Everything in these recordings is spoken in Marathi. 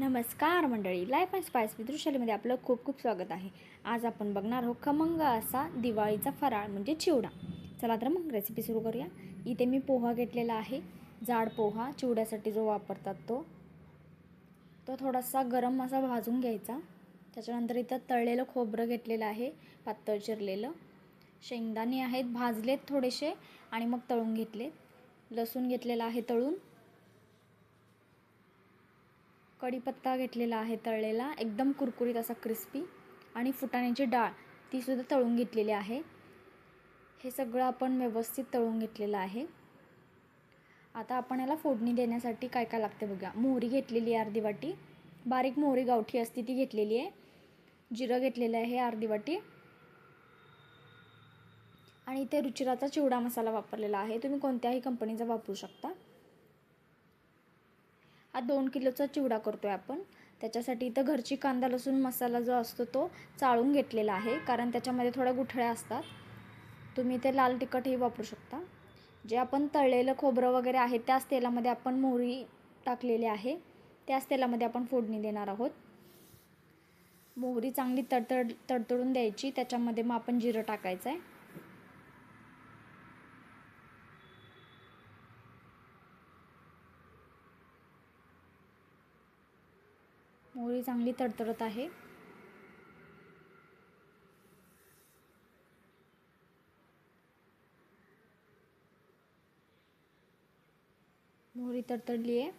नमस्कार मंडळी लाईफ अँड स्पायस विदृशालीमध्ये आपलं खूप खूप स्वागत आहे. आज आपण बघणार आहोत खमंग असा दिवाळीचा फराळ म्हणजे चिवडा. चला तर मग रेसिपी सुरू करूया. इथे मी पोहा घेतलेला आहे. जाड पोहा चिवड्यासाठी जो वापरतात तो. तो थोडासा गरम असा भाजून घ्यायचा. त्याच्यानंतर इथं तळलेलं खोबरं घेतलेलं आहे पातळ चिरलेलं. शेंगदाणे आहेत भाजलेत थोडेसे आणि मग तळून घेतलेत. लसूण घेतलेला आहे तळून. कढीपत्ता घेतलेला आहे तळलेला एकदम कुरकुरीत असा क्रिस्पी आणि फुटाण्याची डाळ तीसुद्धा तळून घेतलेली आहे. हे सगळं आपण व्यवस्थित तळून घेतलेलं आहे. आता आपण याला फोडणी देण्यासाठी काय काय लागते बघा मोहरी घेतलेली आहे अर्धी वाटी. बारीक मोहरी गावठी असते ती घेतलेली आहे. जिरं घेतलेलं आहे अर्धी वाटी. आणि इथे रुचिराचा चिवडा मसाला वापरलेला आहे. तुम्ही कोणत्याही कंपनीचा वापरू शकता. दोन किलोचा चिवडा करतो आहे आपण. त्याच्यासाठी इथं घरची कांदा लसूण मसाला जो असतो तो चाळून घेतलेला आहे कारण त्याच्यामध्ये थोड्या गुठळ्या असतात. तुम्ही ते लाल तिखटही वापरू शकता. जे आपण तळलेलं खोबरं वगैरे आहे त्याच तेलामध्ये आपण मोहरी टाकलेली आहे. त्याच तेलामध्ये आपण फोडणी देणार आहोत. मोहरी चांगली तडतड तडतडून द्यायची. त्याच्यामध्ये मग आपण जिरं टाकायचं आहे मोहरी चांगली तडतडत आहे. मोहरी तडतडली आहे.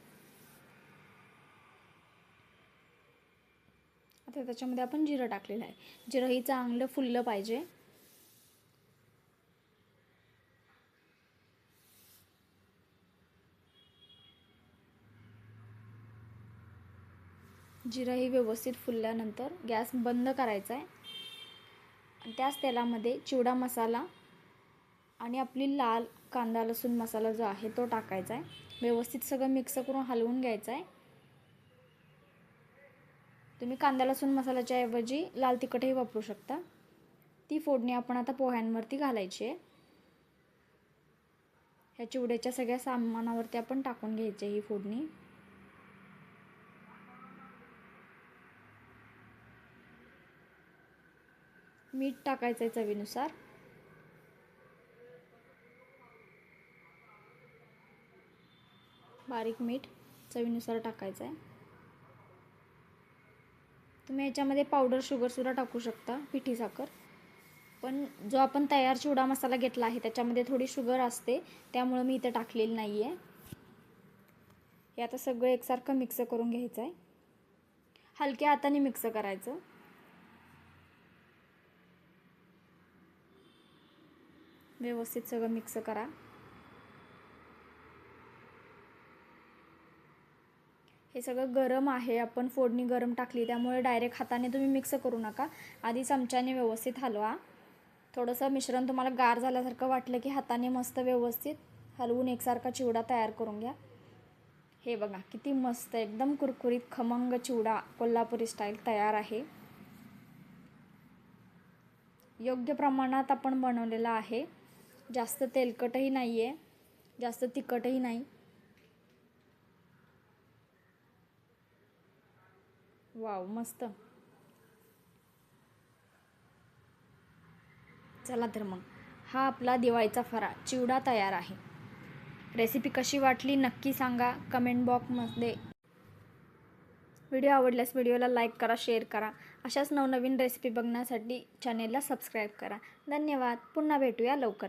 आता त्याच्यामध्ये आपण जिरं टाकलेलं आहे. जिरंही चांगलं फुललं पाहिजे. जिरंही व्यवस्थित फुलल्यानंतर गॅस बंद करायचा आहे. आणि त्याच तेलामध्ये चिवडा मसाला आणि आपली लाल कांदा लसूण मसाला जो आहे तो टाकायचा आहे. व्यवस्थित सगळं मिक्स करून हलवून घ्यायचं आहे. तुम्ही कांदा लसूण मसाल्याच्या ऐवजी लाल तिखटही वापरू शकता. ती फोडणी आपण आता पोह्यांवरती घालायची आहे. ह्या चिवड्याच्या सगळ्या सामानावरती आपण टाकून घ्यायची ही फोडणी. मीठ टाकायचं आहे चवीनुसार. बारीक मीठ चवीनुसार टाकायचं आहे तुम्ही याच्यामध्ये पावडर शुगरसुद्धा टाकू शकता पिठी साखर. पण जो आपण तयार चिवडा मसाला घेतला आहे त्याच्यामध्ये थोडी शुगर असते त्यामुळं मी इथं टाकलेली नाही आहे हे आता सगळं एकसारखं मिक्स करून घ्यायचं आहे हलक्या हाताने मिक्स करायचं. व्यवस्थित सगळं मिक्स करा. हे सगळं गरम आहे आपण फोडणी गरम टाकली त्यामुळे डायरेक्ट हाताने तुम्ही मिक्स करू नका. आधी चमच्याने व्यवस्थित हलवा. थोडंसं मिश्रण तुम्हाला गार झाल्यासारखं वाटलं की हाताने मस्त व्यवस्थित हलवून एकसारखा चिवडा तयार करून घ्या. हे बघा किती मस्त एकदम कुरकुरीत खमंग चिवडा कोल्हापुरी स्टाईल तयार आहे. योग्य प्रमाणात आपण बनवलेला आहे. जास्त तेलकटही नाही आहे जास्त तिखटही नाही. वाव मस्त. चला तर मग. हा आपला दिवाळीचा फराळ चिवडा तयार आहे. रेसिपी कशी वाटली नक्की सांगा कमेंट बॉक्समध्ये. व्हिडिओ आवडल्यास व्हिडिओला लाईक करा शेअर करा. अशाच नवनवीन रेसिपी बघण्यासाठी चॅनेलला सबस्क्राईब करा. धन्यवाद. पुन्हा भेटूया लवकर